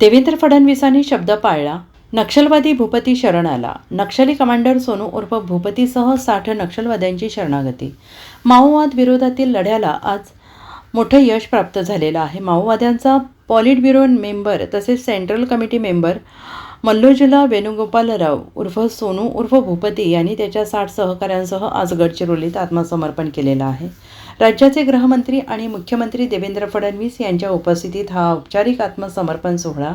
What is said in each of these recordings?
देवेंद्र फडणवीसांनी शब्द पाळला नक्षलवादी भूपती शरण आला नक्षली कमांडर सोनू उर्फ भूपतीसह साठ नक्षलवाद्यांची शरणागती. माओवाद विरोधातील लढ्याला आज मोठं यश प्राप्त झालेलं आहे. माओवाद्यांचा पॉलिट ब्युरो मेंबर तसेच सेंट्रल कमिटी मेंबर मल्लोजीला वेणुगोपालराव उर्फ सोनू उर्फ भूपती यांनी त्याच्या साठ सहकाऱ्यांसह आज गडचिरोलीत आत्मसमर्पण केलेलं आहे. राज्याचे गृहमंत्री आणि मुख्यमंत्री देवेंद्र फडणवीस यांच्या उपस्थितीत हा औपचारिक आत्मसमर्पण सोहळा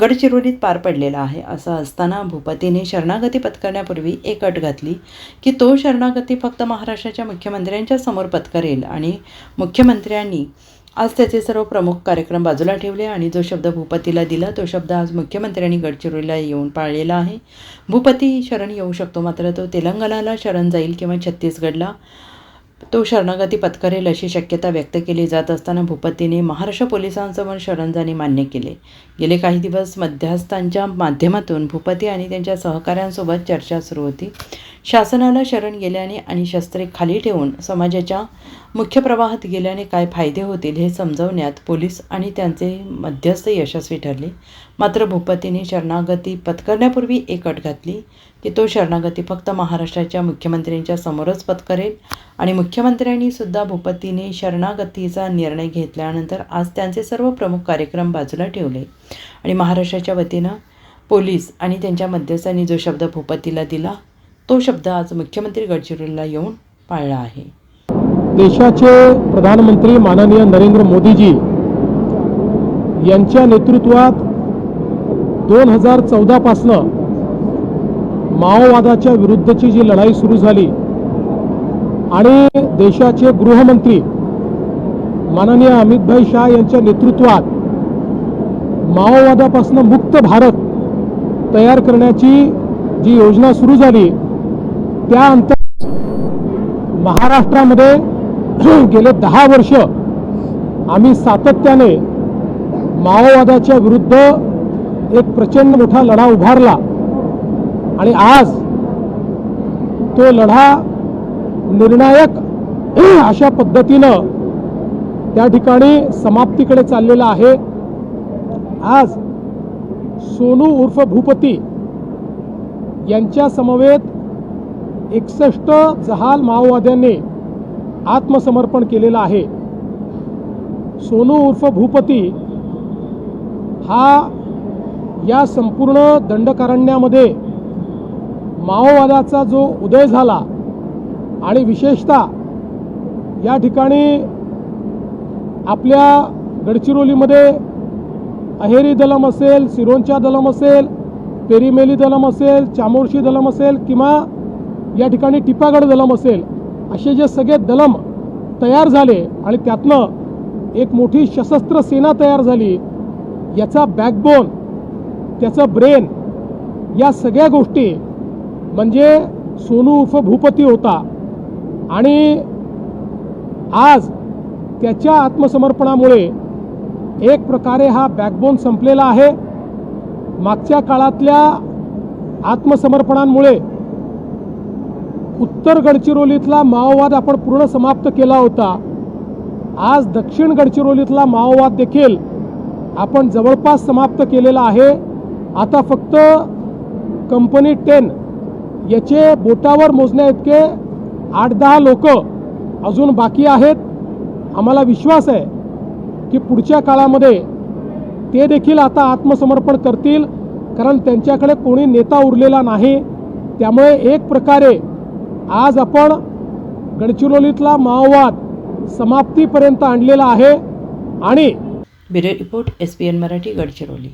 गडचिरोलीत पार पडलेला आहे. असं असताना भूपतीने शरणागती पत्करण्यापूर्वी एक अट घातली की तो शरणागती फक्त महाराष्ट्राच्या मुख्यमंत्र्यांच्या समोर पत्करेल आणि मुख्यमंत्र्यांनी आज त्याचे सर्व प्रमुख कार्यक्रम बाजूला ठेवले आणि जो शब्द भूपतीला दिला तो शब्द आज मुख्यमंत्र्यांनी गडचिरोलीला येऊन पाळलेला आहे. भूपती शरण येऊ शकतो मात्र तो तेलंगणाला शरण जाईल किंवा छत्तीसगडला. तो शरणागती पत्करेल अशी शक्यता व्यक्त केली जात असताना भूपतीने महाराष्ट्र पोलिसांसमोर शरण जाणे मान्य केले. गेले काही दिवस मध्यस्थांच्या माध्यमातून भूपती आणि त्यांच्या सहकाऱ्यांसोबत चर्चा सुरू होती. शासनाला शरण गेल्याने आणि शस्त्रे खाली ठेवून समाजाच्या मुख्य प्रवाहात गेल्याने काय फायदे होतील हे समजवण्यात पोलीस आणि त्यांचे मध्यस्थ यशस्वी ठरले. मात्र भूपतीने शरणागती पत्करण्यापूर्वी एक अट घातली की तो शरणागती फक्त महाराष्ट्राच्या मुख्यमंत्र्यांच्या समोरच पत्करेल आणि मुख्यमंत्र्यांनी सुद्धा भूपतीने शरणागतीचा निर्णय घेतल्यानंतर आज त्यांचे सर्व प्रमुख कार्यक्रम बाजूला ठेवले. आणि महाराष्ट्राच्या वतीनं पोलीस आणि त्यांच्या मध्यस्थांनी जो शब्द भूपतीला दिला तो शब्द आज मुख्यमंत्री गडचिरोलीला येऊन पाळला आहे. देशाचे प्रधानमंत्री माननीय नरेंद्र मोदीजी यांच्या नेतृत्वात दोन हजार चौदापासनं माओवादाच्या विरुद्धची जी लढाई सुरू झाली आणि देशाचे गृहमंत्री माननीय अमितभाई शाह यांच्या नेतृत्वात माओवादापासून मुक्त भारत तयार करण्याची जी योजना सुरू झाली त्या महाराष्ट्रामध्ये गेले दहा वर्ष आम्ही सातत्याने माओवादाच्या विरुद्ध एक प्रचंड मोठा लढा उभारला. आणि आज तो लढा निर्णायक अशा पद्धतीनं त्या ठिकाणी समाप्तीकडे चाललेला आहे. आज सोनू उर्फ भूपती यांच्या समवेत एकसष्ट जहाल माओवाद्यांनी आत्मसमर्पण केलेलं आहे. सोनू उर्फ भूपती हा या संपूर्ण दंडकारण्यामध्ये माओवादाचा जो उदय झाला आणि विशेषतः या ठिकाणी आपल्या गडचिरोलीमध्ये अहेरी दलम असेल सिरोंचा दलम असेल पेरीमेली दलम असेल चामोर्शी दलम असेल किंवा या ठिकाणी टिपागड दलम असेल असे जे सगळे दलम तयार झाले आणि त्यातनं एक मोठी सशस्त्र सेना तयार झाली याचा बॅकबोन त्याचं ब्रेन या सगळ्या गोष्टी म्हणजे सोनू उर्फ भूपती होता. आणि आज त्याच्या आत्मसमर्पणामुळे एक प्रकारे हा बॅकबोन संपलेला आहे. मागच्या काळातल्या आत्मसमर्पणांमुळे उत्तर गडचिरोलीतला माओवाद आपण पूर्ण समाप्त केला होता. आज दक्षिण गडचिरोलीतला माओवाद देखील आपण जवळपास समाप्त केलेला आहे. आता फक्त कंपनी टेन याचे बोटावर मोजण्या इतके आठ दहा लोक अजून बाकी आहेत. आम्हाला विश्वास आहे की पुढच्या काळामध्ये ते देखील आता आत्मसमर्पण करतील कारण त्यांच्याकडे कोणी नेता उरलेला नाही. त्यामुळे एक प्रकारे आज आपण गडचिरोलीतला माओवाद समाप्तीपर्यंत आणलेला आहे आणि bureau report S P N Marathi Gadchiroli.